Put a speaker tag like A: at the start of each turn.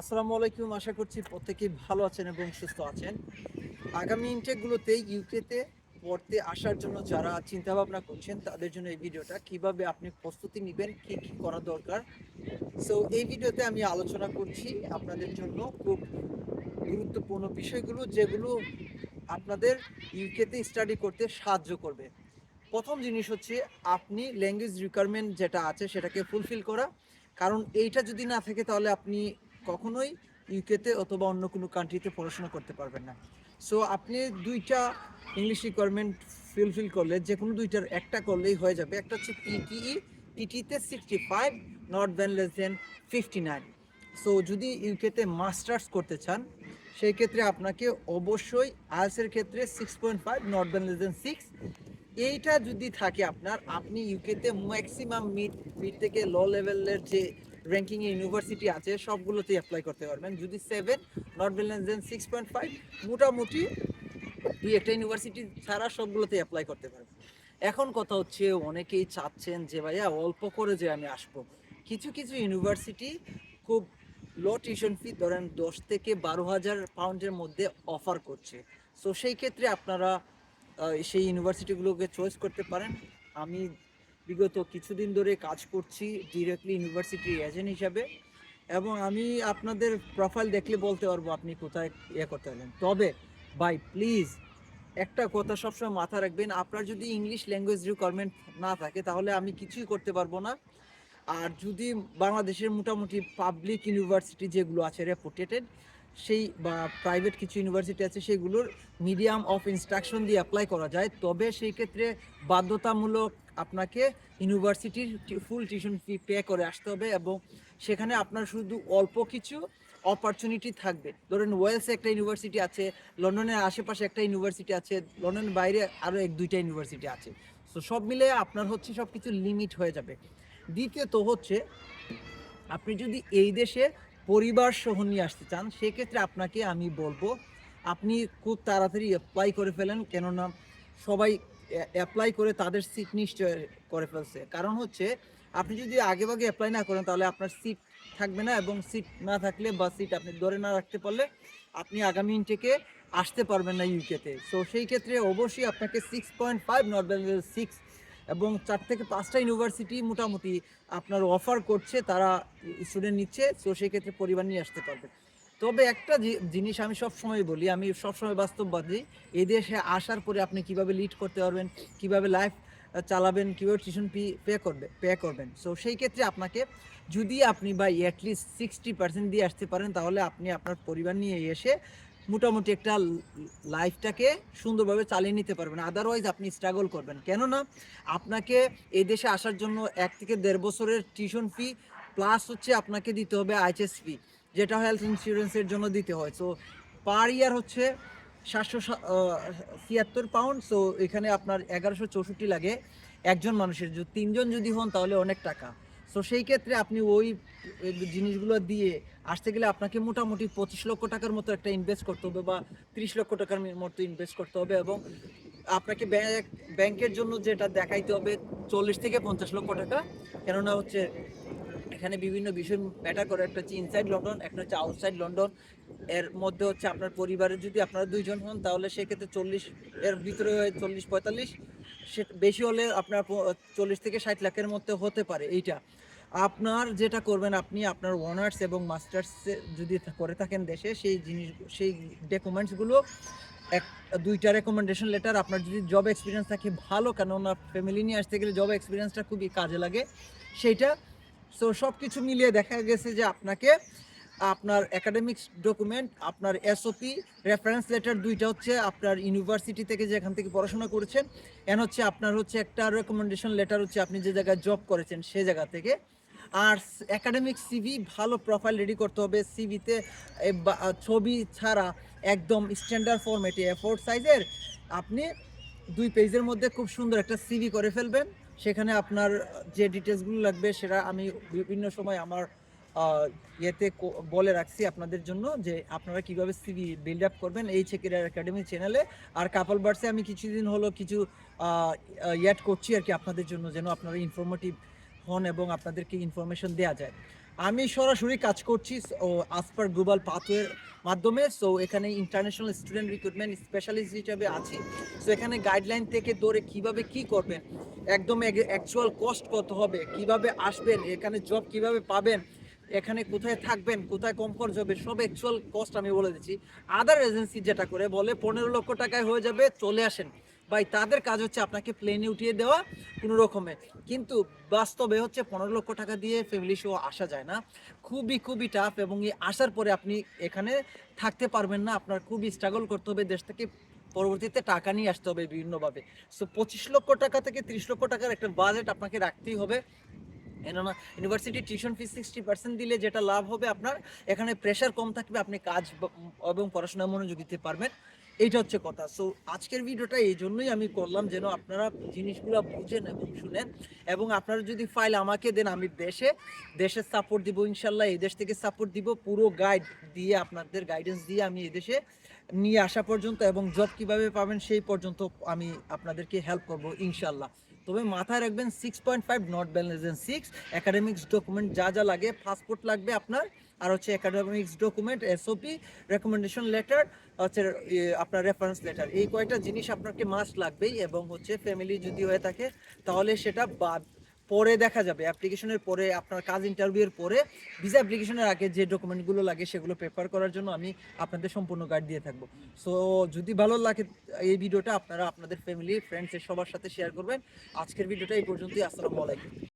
A: আসসালামু আলাইকুম, আশা করছি প্রত্যেকেই ভালো আছেন এবং সুস্থ আছেন। আগামী ইনটেকগুলোতে ইউকেতে পড়তে আসার জন্য যারা চিন্তা ভাবনা করছেন, তাদের জন্য এই ভিডিওটা, কীভাবে আপনি প্রস্তুতি নেবেন, কি কি করা দরকার। সো এই ভিডিওতে আমি আলোচনা করছি আপনাদের জন্য খুব গুরুত্বপূর্ণ বিষয়গুলো, যেগুলো আপনাদের ইউকেতে স্টাডি করতে সাহায্য করবে। প্রথম জিনিস হচ্ছে, আপনি ল্যাঙ্গুয়েজ রিকোয়ারমেন্ট যেটা আছে, সেটাকে ফুলফিল করা। কারণ এইটা যদি না থাকে, তাহলে আপনি কখনোই ইউকেতে অথবা অন্য কোনো কান্ট্রিতে পড়াশোনা করতে পারবেন না। সো আপনি দুইটা ইংলিশ রিকোয়ারমেন্ট ফুলফিল করলে যে কোনো দুইটার একটা করলেই হয়ে যাবে। একটা হচ্ছে PTE পিটিতে sixty five not than less than fifty nine so যদি ইউকেতে মাস্টার্স করতে চান, সেই ক্ষেত্রে আপনাকে অবশ্যই আইএলসের ক্ষেত্রে six point five not than less than six এইটা যদি থাকে আপনার, আপনি ইউকেতে ম্যাক্সিমাম মিড মিড থেকে ল লেভেলের যে র্যাঙ্কিং এ ইউনিভার্সিটি আছে, সবগুলোতেই অ্যাপ্লাই করতে পারবেন। যদি সেভেন নট বেলেন দেন সিক্স পয়েন্ট ফাইভ মোটামুটি দুই একটা ইউনিভার্সিটি ছাড়া সবগুলোতেই অ্যাপ্লাই করতে পারবেন। এখন কথা হচ্ছে, অনেকেই চাচ্ছেন যে, ভাইয়া, অল্প করে যে আমি আসব। কিছু কিছু ইউনিভার্সিটি খুব লো টিউশন ফি ধরেন দশ থেকে বারো হাজার পাউন্ডের মধ্যে অফার করছে। সো সেই ক্ষেত্রে আপনারা সেই ইউনিভার্সিটিগুলোকে চয়েস করতে পারেন। আমি বিগত কিছুদিন ধরে কাজ করছি ডিরেক্টলি ইউনিভার্সিটির এজেন্ট হিসাবে এবং আমি আপনাদের প্রোফাইল দেখলে বলতে পারব আপনি কোথায় ইয়ে করতে পারবেন তবে ভাই প্লিজ একটা কথা সবসময় মাথা রাখবেন, আপনার যদি ইংলিশ ল্যাঙ্গুয়েজ রিকোয়ারমেন্ট না থাকে তাহলে আমি কিছুই করতে পারব না। আর যদি বাংলাদেশের মোটামুটি পাবলিক ইউনিভার্সিটি যেগুলো আছে রেপুটেটেড সেই, বা প্রাইভেট কিছু ইউনিভার্সিটি আছে, সেগুলোর মিডিয়াম অফ ইনস্ট্রাকশন দিয়ে অ্যাপ্লাই করা যায়। তবে সেই ক্ষেত্রে বাধ্যতামূলক আপনাকে ইউনিভার্সিটির ফুল টিউশন ফি পে করে আসতে হবে এবং সেখানে আপনার শুধু অল্প কিছু অপরচুনিটি থাকবে। ধরেন ওয়েলসে একটা ইউনিভার্সিটি আছে লন্ডনের আশেপাশে একটা ইউনিভার্সিটি আছে লন্ডনের বাইরে আরও এক, দুইটা ইউনিভার্সিটি আছে। তো সব মিলে আপনার হচ্ছে সব কিছু লিমিট হয়ে যাবে। দ্বিতীয়ত হচ্ছে, আপনি যদি এই দেশে পরিবার সহ নিয়ে আসতে চান, সেক্ষেত্রে আপনাকে আমি বলব, আপনি খুব তাড়াতাড়ি অ্যাপ্লাই করে ফেলেন, কেননা সবাই অ্যাপ্লাই করে তাদের সিট নিশ্চয় করে ফেলছে। কারণ হচ্ছে, আপনি যদি আগে ভাগে অ্যাপ্লাই না করেন, তাহলে আপনার সিট থাকবে না এবং সিট না থাকলে বা সিট আপনি ধরে না রাখতে পারলে আপনি আগামী ইনটেকে আসতে পারবেন না ইউকেতে সো সেই ক্ষেত্রে অবশ্যই আপনাকে six point five not six এবং চার থেকে পাঁচটা ইউনিভার্সিটি মোটামুটি আপনার অফার করছে, তারা স্টুডেন্ট নিচ্ছে, তো সেই ক্ষেত্রে পরিবার নিয়ে আসতে পারবে। তবে একটা জিনিস আমি সবসময় বলি, আমি সবসময় বাস্তববাদী, এই দেশে আসার পরে আপনি কীভাবে লিড করতে পারবেন, কীভাবে লাইফ চালাবেন, কীভাবে টিউশন ফি পে করবে পে করবেন। সো সেই ক্ষেত্রে আপনাকে যদি আপনি বা অ্যাটলিস্ট সিক্সটি পার্সেন্ট দিয়ে আসতে পারেন, তাহলে আপনি আপনার পরিবার নিয়ে এসে মোটামুটি একটা লাইফটাকে সুন্দরভাবে চালিয়ে নিতে পারবেন। আদারওয়াইজ আপনি স্ট্রাগল করবেন। কেননা আপনাকে এই দেশে আসার জন্য এক থেকে দেড় বছরের টিউশন ফি প্লাস হচ্ছে আপনাকে দিতে হবে আইএচএস ফি যেটা হেলথ ইন্স্যুরেন্সের জন্য দিতে হয়। সো পার ইয়ার হচ্ছে সাতশো ছিয়াত্তর পাউন্ড সো এখানে আপনার এগারোশো চৌষট্টি লাগে একজন মানুষের। তিনজন যদি হন তাহলে অনেক টাকা। সো সেই ক্ষেত্রে আপনি ওই জিনিসগুলো দিয়ে আসতে গেলে আপনাকে মোটামুটি পঁচিশ লক্ষ টাকার মতো একটা ইনভেস্ট করতে হবে বা তিরিশ লক্ষ টাকার মতো ইনভেস্ট করতে হবে এবং আপনাকে ব্যাংক, ব্যাংকের জন্য যেটা দেখাইতে হবে চল্লিশ থেকে পঞ্চাশ লক্ষ টাকা। কেননা হচ্ছে এখানে বিভিন্ন বিষয় ম্যাটার করে। একটা হচ্ছে ইনসাইড লন্ডন একটা হচ্ছে আউটসাইড লন্ডন এর মধ্যে হচ্ছে আপনার পরিবারের যদি আপনারা দুইজন হন, তাহলে সেক্ষেত্রে চল্লিশ, এর ভিতরে হয় চল্লিশ পঁয়তাল্লিশ। সে বেশি হলে আপনার চল্লিশ থেকে ষাট লাখের মধ্যে হতে পারে এইটা। আপনার যেটা করবেন আপনি আপনার অনার্স এবং মাস্টার্স যদি করে থাকেন দেশে, সেই জিনিস সেই ডকুমেন্টসগুলো এক দুইটা রেকমেন্ডেশন লেটার আপনার যদি জব এক্সপিরিয়েন্স থাকে ভালো, কেননা ফ্যামিলি নিয়ে আসতে গেলে জব এক্সপিরিয়েন্সটা খুবই কাজে লাগে। সেইটা সো সব কিছু মিলিয়ে দেখা গেছে যে আপনাকে আপনার একাডেমিক্স ডকুমেন্ট আপনার এসওপি রেফারেন্স লেটার দুইটা হচ্ছে আপনার ইউনিভার্সিটি থেকে যেখান থেকে পড়াশোনা করেছেন এন হচ্ছে আপনার হচ্ছে একটা রেকমেন্ডেশন লেটার হচ্ছে আপনি যে জায়গায় জব করেছেন সে জায়গা থেকে। আর একাডেমিক সিভি ভালো প্রোফাইল রেডি করতে হবে সিভিতে ছবি ছাড়া একদম স্ট্যান্ডার্ড ফরম্যাটে এফোর্ট সাইজের আপনি দুই পেজের মধ্যে খুব সুন্দর একটা সিভি করে ফেলবেন। সেখানে আপনার যে ডিটেলসগুলো লাগবে সেটা আমি বিভিন্ন সময় আমার ইয়েতে বলে রাখছি আপনাদের জন্য যে আপনারা কীভাবে সিভি বিল্ড আপ করবেন এই চেকের একাডেমি চ্যানেলে আর কাপল বার্সে আমি কিছুদিন হলো কিছু ইয়াড করছি আর কি আপনাদের জন্য যেন আপনারা ইনফরমেটিভ হন এবং আপনাদেরকে ইনফরমেশন দেওয়া যায়। আমি সরাসরি কাজ করছি, ও আসপার গ্লোবাল পাথওয়ের মাধ্যমে। সো এখানে ইন্টারন্যাশনাল স্টুডেন্ট রিক্রুটমেন্ট স্পেশালিস্ট হিসাবে আছি। সো এখানে গাইডলাইন থেকে ধরে কীভাবে কি করবেন, একদম অ্যাকচুয়াল কস্ট কত হবে, কীভাবে আসবেন, এখানে জব কীভাবে পাবেন এখানে কোথায় থাকবেন, কোথায় কম খরচ হবে সব অ্যাকচুয়াল কস্ট আমি বলে দিচ্ছি। আদার এজেন্সি যেটা করে বলে, পনেরো লক্ষ টাকায় হয়ে যাবে, চলে আসেন। ভাই, তাদের কাজ হচ্ছে আপনাকে প্লেনে উঠিয়ে দেওয়া, কোনো রকমে। কিন্তু বাস্তবে হচ্ছে পনেরো লক্ষ টাকা দিয়ে ফ্যামিলি শো আসা যায় না। খুবই খুবই টাফ এবং এই আসার পরে আপনি এখানে থাকতে পারবেন না। আপনার খুবই স্ট্রাগল করতে হবে, দেশ থেকে পরবর্তীতে টাকা নিয়ে আসতে হবে বিভিন্নভাবে। সো পঁচিশ লক্ষ টাকা থেকে তিরিশ লক্ষ টাকার একটা বাজেট আপনাকে রাখতেই হবে। কেননা university tuition fees sixty percent দিলে যেটা লাভ হবে আপনার, এখানে প্রেশার কম থাকবে, আপনি কাজ এবং পড়াশোনায় মনোযোগ দিতে পারবেন। এইটা হচ্ছে কথা। সো আজকের ভিডিওটা এই জন্যই আমি করলাম যেন আপনারা জিনিসগুলো বুঝেন এবং শুনেন। এবং আপনারা যদি ফাইল আমাকে দেন, আমি দেশে দেশের সাপোর্ট দিব ইনশাল্লাহ। এই দেশ থেকে সাপোর্ট দিব, পুরো গাইড দিয়ে, আপনাদের গাইডেন্স দিয়ে আমি এই দেশে নিয়ে আসা পর্যন্ত এবং জব কীভাবে পাবেন সেই পর্যন্ত আমি আপনাদেরকে হেল্প করব ইনশাল্লাহ। তবে মাথায় রাখবেন six point five not balance six academics document যা যা লাগে পাসপোর্ট লাগবে আপনার, আর হচ্ছে academics document SOP recommendation letter হচ্ছে আপনার রেফারেন্স লেটার এই কয়টা জিনিস আপনাকে মাস্ট লাগবেই, এবং হচ্ছে ফ্যামিলি যদি হয়ে থাকে, তাহলে সেটা বাদ পরে দেখা যাবে। অ্যাপ্লিকেশনের পরে আপনার কাজ ইন্টারভিউয়ের পরে ভিসা অ্যাপ্লিকেশনের আগে যে ডকুমেন্টগুলো লাগে সেগুলো পেপার করার জন্য আমি আপনাদের সম্পূর্ণ গাইড দিয়ে থাকব। সো যদি ভালো লাগে এই ভিডিওটা আপনারা আপনাদের ফ্যামিলি ফ্রেন্ডসের সবার সাথে শেয়ার করবেন। আজকের ভিডিওটা এই পর্যন্তই। আসসালামু আলাইকুম।